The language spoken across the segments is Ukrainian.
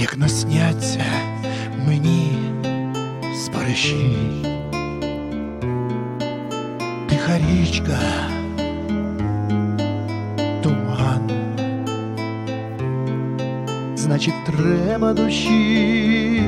як насняться мені спариші, тиха річка, туман, значить, треба душі,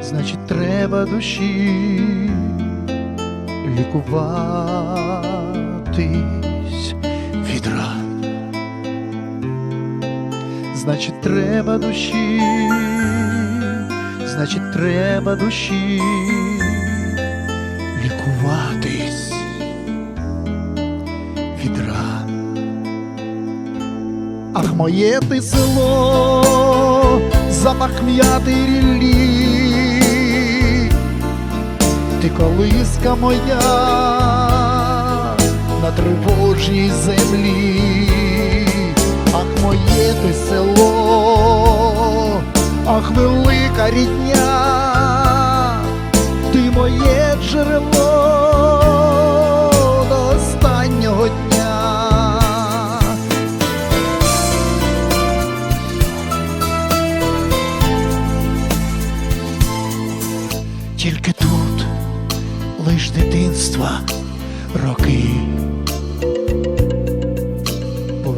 значить, треба душі лікуватись Значить, треба душі, значить, треба душі. Лікуватись від ран. Ах, моє ти село, запах м'яти ріллі, ти колиска моя на тривожній землі, ах, моє ти село, ах, велика рідня, ти моє джерело до останнього дня. Тільки тут лиш дитинства роки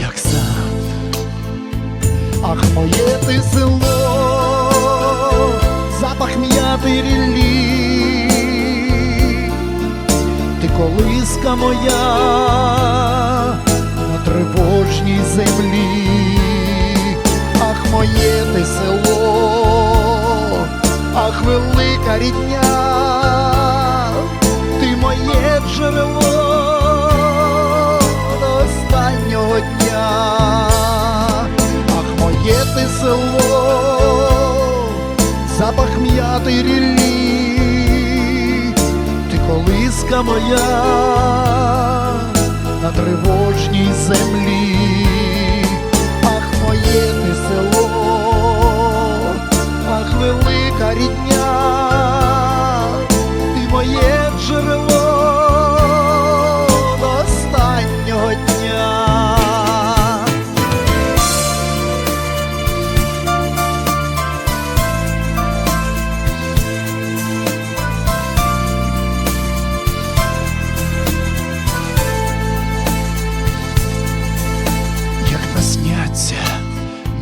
як сад, ах, моє ти село, запах м'яти ріллі, ти колиска моя на тривожній землі, ах, моє ти село, ах, велика рідня, ти моє джерело ріллі, ти колиска моя на тривожній землі, ах, моє ти село, ах, велика рідня,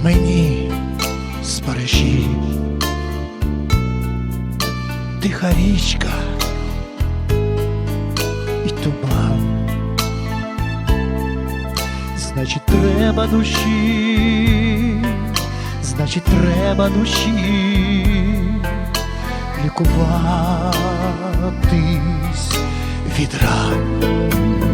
мені спариші, тиха річка і туман, значить, треба душі, значить, треба душі лікуватись від ран.